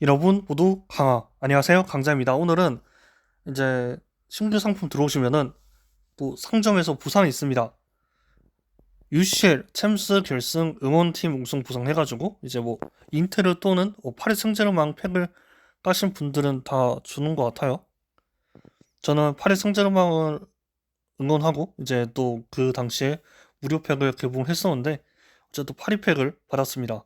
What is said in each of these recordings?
여러분 모두 강화 안녕하세요. 강자입니다. 오늘은 이제 신규 상품 들어오시면은 또 상점에서 보상이 있습니다. UCL 챔스 결승 응원팀 우승 보상 해가지고 이제 뭐 인테르 또는 뭐 파리 승제르맹 팩을 까신 분들은 다 주는 것 같아요. 저는 파리 승제르맹을 응원하고 이제 또 그 당시에 무료 팩을 개봉했었는데 어쨌든 파리 팩을 받았습니다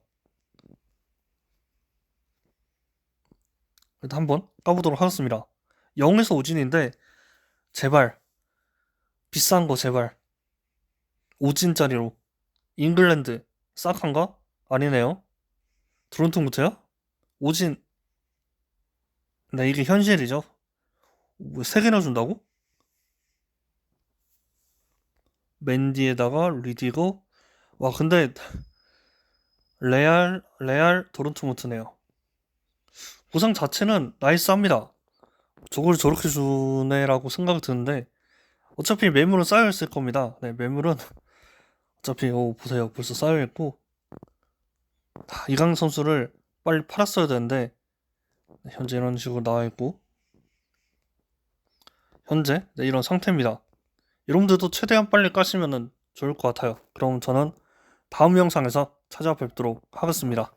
일단 한번 까보도록 하겠습니다. 0에서 5진인데 제발 비싼 거 제발 5진짜리로 잉글랜드 싹한가? 아니네요. 드론통부터요? 5진 네 이게 현실이죠. 뭐 3개나 준다고? 맨디에다가 리디고 와 근데 레알 레알 도른트무트네요. 보상 자체는 나이스합니다. 저걸 저렇게 주네라고 생각이 드는데 어차피 매물은 쌓여 있을 겁니다. 네, 매물은 어차피 오 보세요. 벌써 쌓여 있고 아, 이강 선수를 빨리 팔았어야 되는데 네, 현재 이런 식으로 나와 있고 현재 네, 이런 상태입니다. 여러분들도 최대한 빨리 까시면 좋을 것 같아요. 그럼 저는 다음 영상에서 찾아뵙도록 하겠습니다.